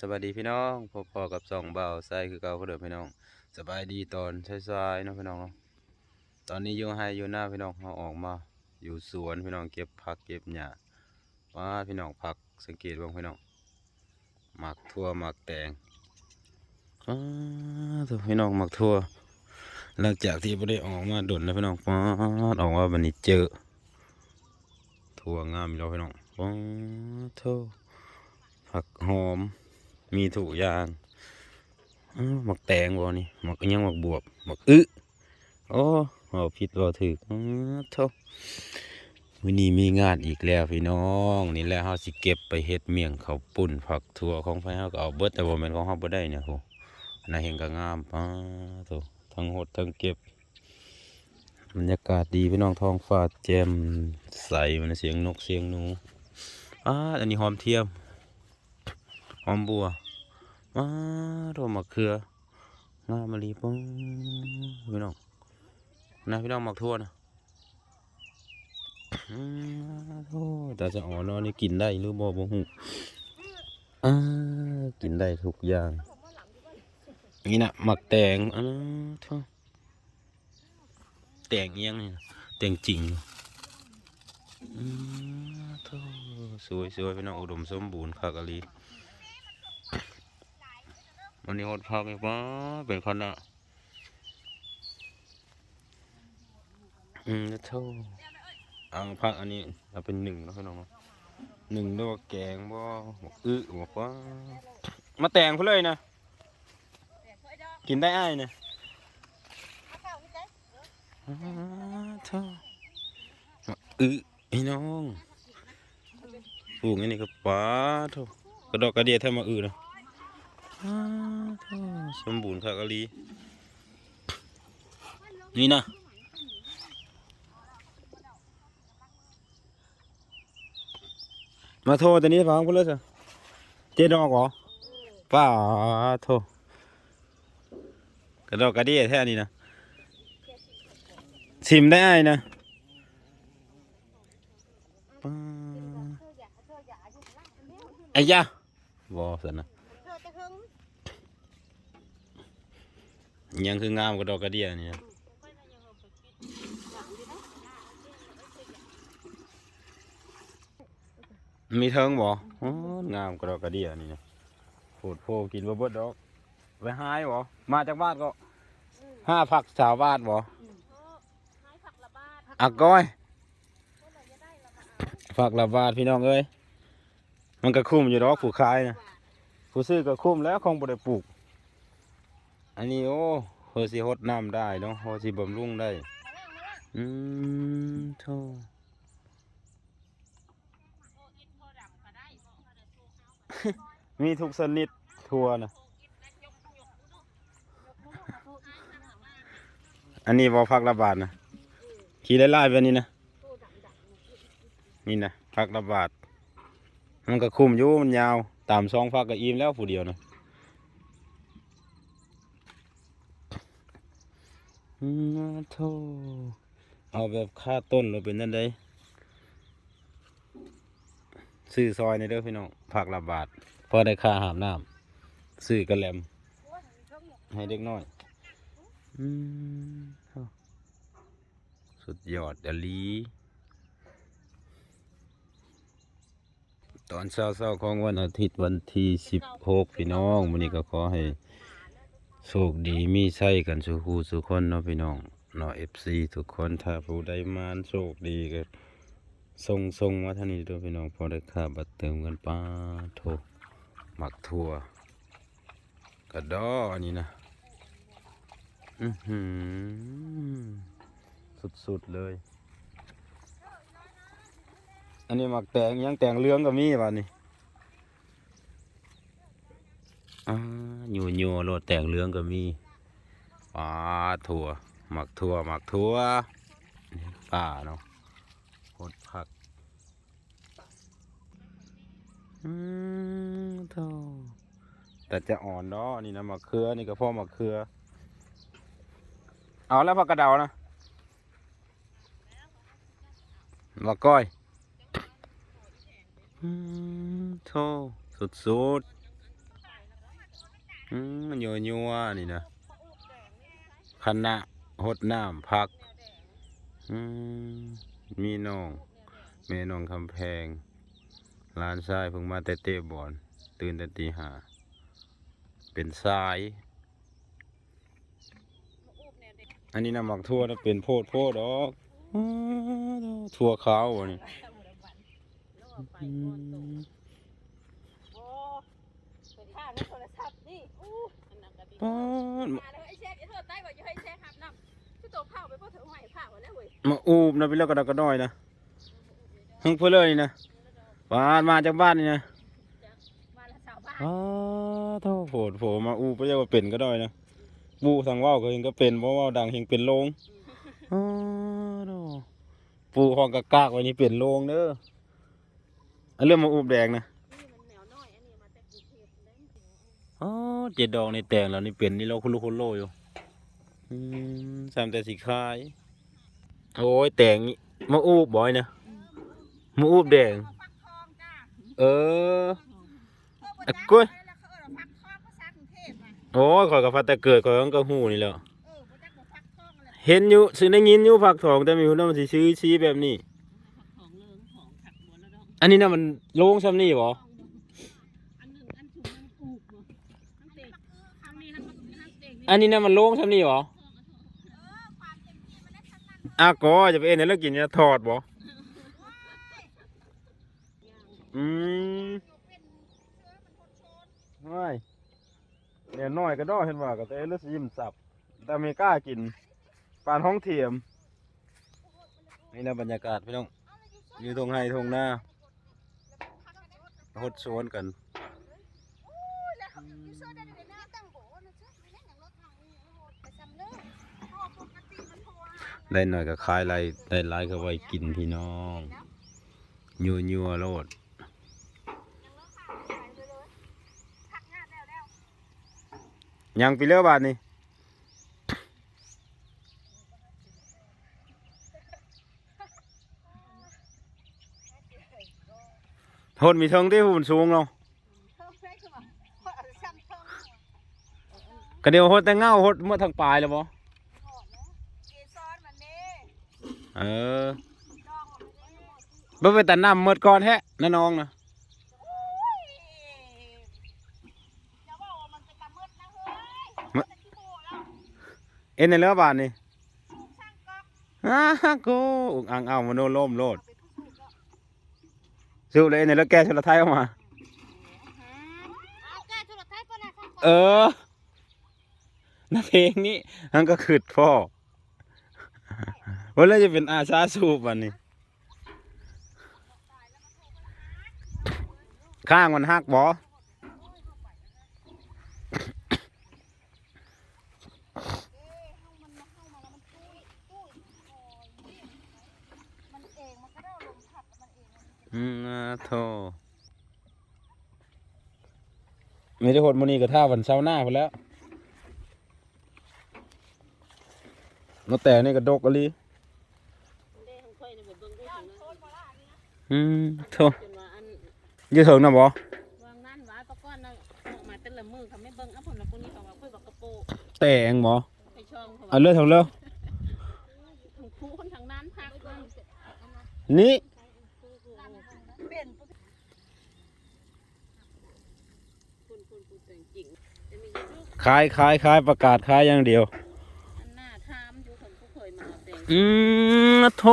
สวัสดีพี่น้องพบพอกับสองเบาไซคือเก่าคือเดิมพี่น้องสบายดีตอนสายเนาะพี่น้องเนาะตอนนี้อยู่ให้อยู่หน้าพี่น้องเราออกมา อยู่สวนพี่น้องเก็บผักเก็บหญ้าว่าพี่น้องผักสังเกตบ้างพี่น้องหมักทั่วหมักแตงอ้าวพี่น้องหมักทั่วหลังจากที่ไม่ได้ออกมาดุนแล้วพี่น้องป๊าดออกมาบันนี้เจอทั่วงามอยู่แล้วพี่น้องป๊าดโทผักหอม มีถูกยางหมักแตงบ่นี่หมักยังหมักบวบหมักอึโอ้เอาผิดบ่ถูกอื้อโทวันนี้มีงานอีกแล้วพี่น้องนี่แหละเฮาสิเก็บไปเฮ็ดเมี่ยงข้าวปุ้นผักถั่วของไฟเฮาก็เอาเบิดแต่บ่แม่นของเฮาบ่ได้เนี่ยโหนน่าเห็นก็งามป้าโตทั้งหดทั้งเก็บบรรยากาศดีพี่น้องท้องฟ้าแจ่มใสมันเสียงนกเสียงหนูอ้าอันนี้หอมเทียมหอมบัว มาโรมะเขืองามมะลีปงพี่น้องนะพี่น้องหมักทั่วนะอืมโธ่แต่จะอ่อนนอนนี่กินได้หรือบ่บ่ฮู้อ่ากินได้ทุกอย่าง นี่นะหมักแตงอ่าโธ่แตงเอียงนี่แตงจริงอืมโธ่สวยสวยพี่น้องอุดมสมบูรณ์คักอะลี วันนี้หดพักอีกว่าเป็นคนอะอืมเท่าอังพักอันนี้เราเป็นหนึ่งแล้วพี่น้องเนาะหนึ่งด้วยว่าแกงบ่บอกอึบอกว่ามาแต่งเพื่อเลยนะ กินได้อ้ายเนี่ยอ้าเท่ามาอึพี่น้องปลูกอันนี้ก็ป้าเท่ากระดอกกระเดียแทบมาอึนะอ้าวโถ่ สมบูรณ์ครับกะลีนี่นะมาโทรตัวนี้ฟังพูดเลยสิเจ๊ดอกเหรอป้าโทรกระดอกกระเดียแท้นี่นะชิมได้ไอ้นะป้าไอ้ยะบอสันนะ ยังคืองามกว่าดอกกระเดียนี่นะมีเทิงบ่อ๋องามกว่าดอกกระเดียนี่นะโผดโพกินบ่เบิดดอกไปหายบ่มาจากบ้านก็ห้าผักสาวบ้านบ่อักก้อยผักละบาทพี่น้องเอ้ยมันก็คุ้มอยู่ดอกผู้ขายนะผู้ซื้อก็คุ้มแล้วคงบ่ได้ปลูก อันนี้โอ้เฮอสิฮดน้ำได้เนาะเฮอสิบำรุงได้ อืมโธ่มีทุกชนิดทัวนะอันนี้บอพักระบาดนะขี่ไล่ๆไปนี่นะ นี่นะพักระบาด มันก็คุมอยู่มันยาว ตามซองพักก็อิ่มแล้วผู้เดียวนะ อืมโธ่เอาแบบค่าต้นเราเป็นนั่นได้ซื้อซอยในเด้อพี่น้องผักละบาทพอได้ค่าหามน้ำซื้อกระแหลม ให้เด็กน้อยอืมสุดยอดอลีตอนเช้าๆของวันอาทิตย์วันที่สิบหกพี่น้องวันนี้ก็ขอให้ โชคดีมีใช่กันสุขูสุคนเนาะพี่น้องเนาะเอฟซีทุกคนถ้าผู้ใดมานโชคดีก็ส่งส่งมาท่านี้ด้วยพี่น้องพอได้ค่าบัตรเติมกันป้าโทหมักทั่วกระดออันนี้นะอือหือสุดๆเลย อันนี้หมักแตงยังแตงเลืองก็มีบ้านี้ อ่าอ ยู่อยู่โลดแต่งเรื่องก็มีปลาถั่วหมักถั่วหมักถั่วนี่ป่าเนาะหดผักอืมโธ่แต่จะอ่อนเนาะนี่นะมะเขือนี่ก็พ่อมะเขือ เอาแล้วผักกระเดานะมะก้อยอืมโธ่สุดๆ อืมมันยัวยัวนี่นะคณะหดน้ำพัก อืมมีน้องแม่น้องคำแพงหลานชายเพิ่งมาแต่เตะบอลตื่นแต่ตีห้าเป็นสาย อันนี้น้ำหมักทั่วนะเป็นโพดโพดดอกอ้าวทั่วขาววะนี่อืม โอ้ไปท่าในโทรศัพท์นี่อู้อันนั้นก็ดี ป้านมาแล้วไอ้แช่ไอ้เธอใต้กว่าจะให้แช่หับน้ำคือตัวเผาไปเพราะเธอหอยเผาแล้วเว้ยมาอูบนะไปเลิกกระดกกระดอยนะฮึ่งเพื่อเลยนี่นะบ้านมาจากบ้านนี่นะมาละสาวบ้านอ้าวโทษโผดโผมาอูบไปเรียกว่าเป็นก็ได้นะบูทางว่าวก็เองก็เป็นเพราะว่าวดังเฮงเป็นโลงอ้าวโธ่ปูห้องกะกากไว้นี่เป็นโลงเด้ออันเรื่องมาอูบแดงนะ นี่มันแนวน้อยอันนี้มาแต่กรุงเทพเลย อ๋อ เจ็ดดอกในแตงแล้วนี่เป็นนี่เราคุลุคุโลอยู่อืมสามแต่สีคาย โอ้ยแตงนี่มาอูบบ่อยนะมาอูบแดงฟักทองจ้าเอออะกล้วยแล้วเขาเออฟักทองภาษากรุงเทพอะโอ้ยข่อยกับฟัดแต่เกิดข่อยก็หูนี่แหล้วเออบ่จักบ่ฟักทองอะไรเห็นอยู่ซื้อได้ยินอยู่ผักทองแต่ไมีคนนั้นมันสิซื้อชี้แบบนี้ของเลิงของขัดบัวแล้วดอกอันนี้น่ะมันโล่งซ้ำนี่บ่ อันหนึ่งอันถุงมันปลูกบ่ทั้งเตะทั้งนี้ทั้งทั้งเตะนี่ อันนี้น่ะมันโล่งซ้ำนี่บ่ออาวก็จะไปเอ็นแล้วกินจะถอดบ่อืมไม่เนี่ยน้อยก็ดอเห็นว่าก็แต่เลือดยิ้มสับ แต่ไม่กล้ากินปานห้องเทียม นี่นะบรรยากาศพี่น้องอยู่ตรงไห้ตรงหน้าหดสวนกัน ได้หน่อยก็คลายไรได้หลายก็ไว้กินพี่น้องยัวยัวๆโลดยังไปเลือบาทนี่ทนมีเทิงที่หุ่นสูงเนาะก็เดียวหดแต่เงาหดเมื่อทางปลายแล้วบ่ เออบ่ไปแต่น้ำเมื่อก่อนแฮะน้าน้องนะเอ็นในเรือบาทนี่อ้ากูอุกอังเอามาโนล่มโลดสู้เลยเอ็นในเรือแก้ชลไทยออกมา เออน้าเพลงนี้มันก็ขึ้นพ่อ วันนี้จะเป็นอาชาสูบวันนี้ ข้างมันหักบออืมอ่าโทมีทุกคนมันนี้ก็ท่าวันเช้าหน้าไปแล้วมาแต่นี่ก็ดกอะลี เด้ของข่อยนี่บ่เบิ่งดูถึงนะ อืมโทจนว่าอันยืดถึงนะบอวางนั่นว่าตะก้อนน่ะออกมาแต่ละมือเขาไม่เบิ่งเอาผลละพวกนี้เขาว่าค่อยบอกกระโปงแต่งบอไปช่องเขาเอาว่าเลือดถึงเลือดทั้งคู่คนทางนั้นพักเบิ่งนี่เป็นคุณคุณคุณแต่งจริงจะมีลูกขายขายขายประกาศขายอย่างเดียว อันหน้าทามอยู่คนผู้เคยมาแต่งอืมโท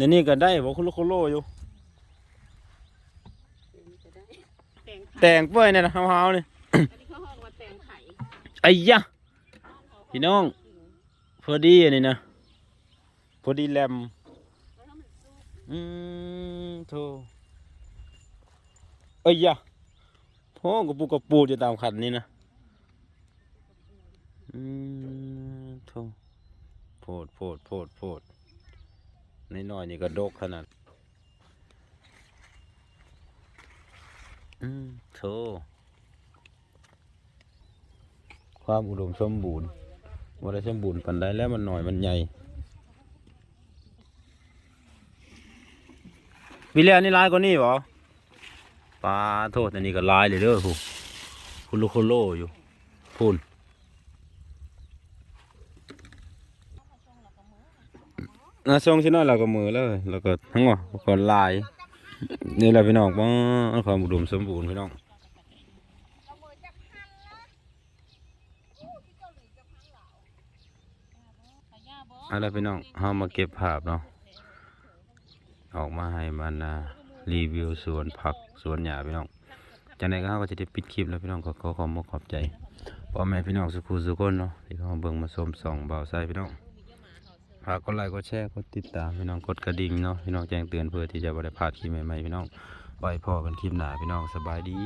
ในนี่ก็ได้บอกคุณลูกคุณโลอยู่จะได้แต่งไข่แต่งเป้ยเนี่ยนะเฮาๆนี่อันนี้เขาห้องว่าแต่งไข่ไอ้ยะพี่น้อง พอดีอันนี้นะ พอดีแลมแล้วมันสู้อืมโทเอ้ยยะพ่อกับปูกับปูจะตามขันนี่นะอืมโทโพดโพดโพดโพดในน้อยๆนี่ก็ดกขนาด อืมโทความอุดมสมบูรณ์ว่าได้สมบูรณ์ปันใดแล้วมันหน่อยมันใหญ่วิเลียนี่ลายกว่านี่บ่ปลาโทษอันนี้ก็ลายเลยเด้อผู้คุโลโคโลอยู่พูน นาส่งชิน้อยเราก็มือเลยแล้วก็ทั้งหมดก็ลาย นี่แหละพี่น้องว่าความอุดมสมบูรณ์พี่น้องอะไรพี่น้องเฮามาเก็บภาพเนาะออกมาให้มันรีวิวสวนผักสวนหญ้าพี่น้องจากนั้นก็เฮาก็จะได้ปิดคลิปแล้วพี่น้องก็ขอขอบคุณขอบใจพ่อแม่พี่น้องสุขุสุขคนเนาะที่เขาเบิ่งมาชมส่องเบาใส่พี่น้องากกดไลค์กดแชร์กดติดตามพี่น้องกดกระดิ่งเนาะพี่น้องแจ้งเตือนเพื่อที่จะบ่ได้พลาดคลิปใหม่ๆพี่น้องไว้พอกันคลิปหน้าพี่น้องสบายดี